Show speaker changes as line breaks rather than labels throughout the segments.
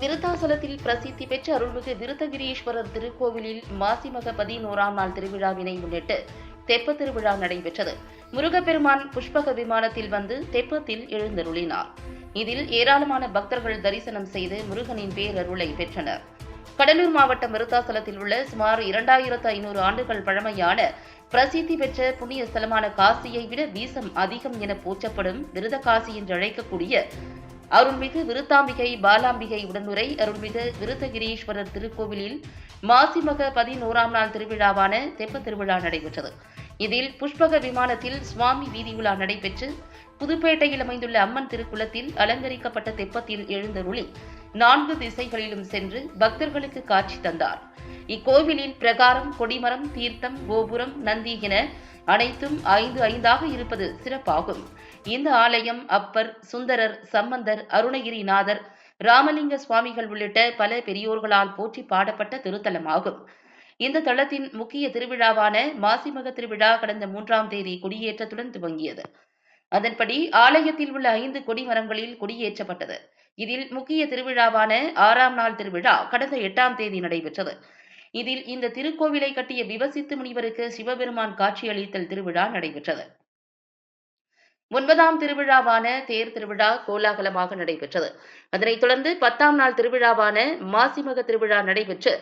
விருத்தாசலத்தில் பிரசித்தி பெற்ற அருள்மிகு விருத்தகிரீஸ்வரர் திருக்கோவிலில் மாசிமக பதினோராம் நாள் திருவிழாவினை முன்னிட்டு தெப்ப திருவிழா நடைபெற்றது. முருகப்பெருமான் புஷ்பக விமானத்தில் வந்து தெப்பத்தில் எழுந்தருளினார். இதில் ஏராளமான பக்தர்கள் தரிசனம் செய்து முருகனின் பேரருளை பெற்றனர். கடலூர் மாவட்டம் விருத்தாசலத்தில் உள்ள சுமார் இரண்டாயிரத்து ஐநூறு ஆண்டுகள் பழமையான பிரசித்தி பெற்ற புண்ணிய ஸ்தலமான காசியை விட வீசம் அதிகம் என போற்றப்படும் விருதகாசி என்று அழைக்கக்கூடிய அருள்மிகு விருத்தாம்பிகை பாலாம்பிகை உடனுரை அருள்மிகு விருத்தகிரீஸ்வரர் திருக்கோவிலில் மாசிமக பதினோராம் நாள் திருவிழாவான தெப்பத் திருவிழா நடைபெற்றது. இதில் புஷ்பக விமானத்தில் சுவாமி வீதி உலா நடைபெற்று புதுப்பேட்டையில் அமைந்துள்ள அம்மன் திருக்குளத்தில் அலங்கரிக்கப்பட்ட தெப்பத்தில் எழுந்தருளி நான்கு திசைகளிலும் சென்று பக்தர்களுக்கு காட்சி தந்தார். இக்கோவிலில் பிரகாரம் கொடிமரம் தீர்த்தம் கோபுரம் நந்தி என அனைத்தும் ஐந்து ஐந்தாக இருப்பது சிறப்பாகும். இந்த ஆலயம் அப்பர் சுந்தரர் சம்பந்தர் அருணகிரிநாதர் ராமலிங்க சுவாமிகள் உள்ளிட்ட பல பெரியோர்களால் போற்றி பாடப்பட்ட திருத்தலமாகும். இந்த தளத்தின் முக்கிய திருவிழாவான மாசிமக திருவிழா கடந்த மூன்றாம் தேதி கொடியேற்றத்துடன் துவங்கியது. அதன்படி ஆலயத்தில் உள்ள ஐந்து கொடிமரங்களில் கொடியேற்றப்பட்டது. இதில் முக்கிய திருவிழாவான ஆறாம் நாள் திருவிழா கடந்த எட்டாம் தேதி நடைபெற்றது. இதில் இந்த திருக்கோவிலை கட்டிய விவசித்து முனிவருக்கு சிவபெருமான் காட்சியளித்தல் திருவிழா நடைபெற்றது. ஒன்பதாம் திருவிழாவான தேர் திருவிழா கோலாகலமாக நடைபெற்றது. அதனைத் தொடர்ந்து பத்தாம் நாள் திருவிழாவான மாசிமக திருவிழா நடைபெற்று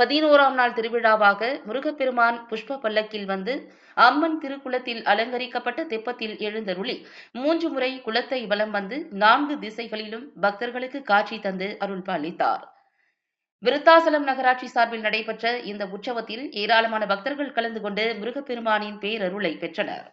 பதினோராம் நாள் திருவிழாவாக முருகப்பெருமான் புஷ்ப பல்லக்கில் வந்து அம்மன் திருக்குளத்தில் அலங்கரிக்கப்பட்ட தெப்பத்தில் எழுந்தருளி மூன்று முறை குளத்தை வலம் வந்து நான்கு திசைகளிலும் பக்தர்களுக்கு காட்சி தந்து அருள்பாலித்தார். விருத்தாசலம் நகராட்சி சார்பில் நடைபெற்ற இந்த உற்சவத்தில் ஏராளமான பக்தர்கள் கலந்து கொண்டு முருகப்பெருமானின் பேரருளை பெற்றனர்.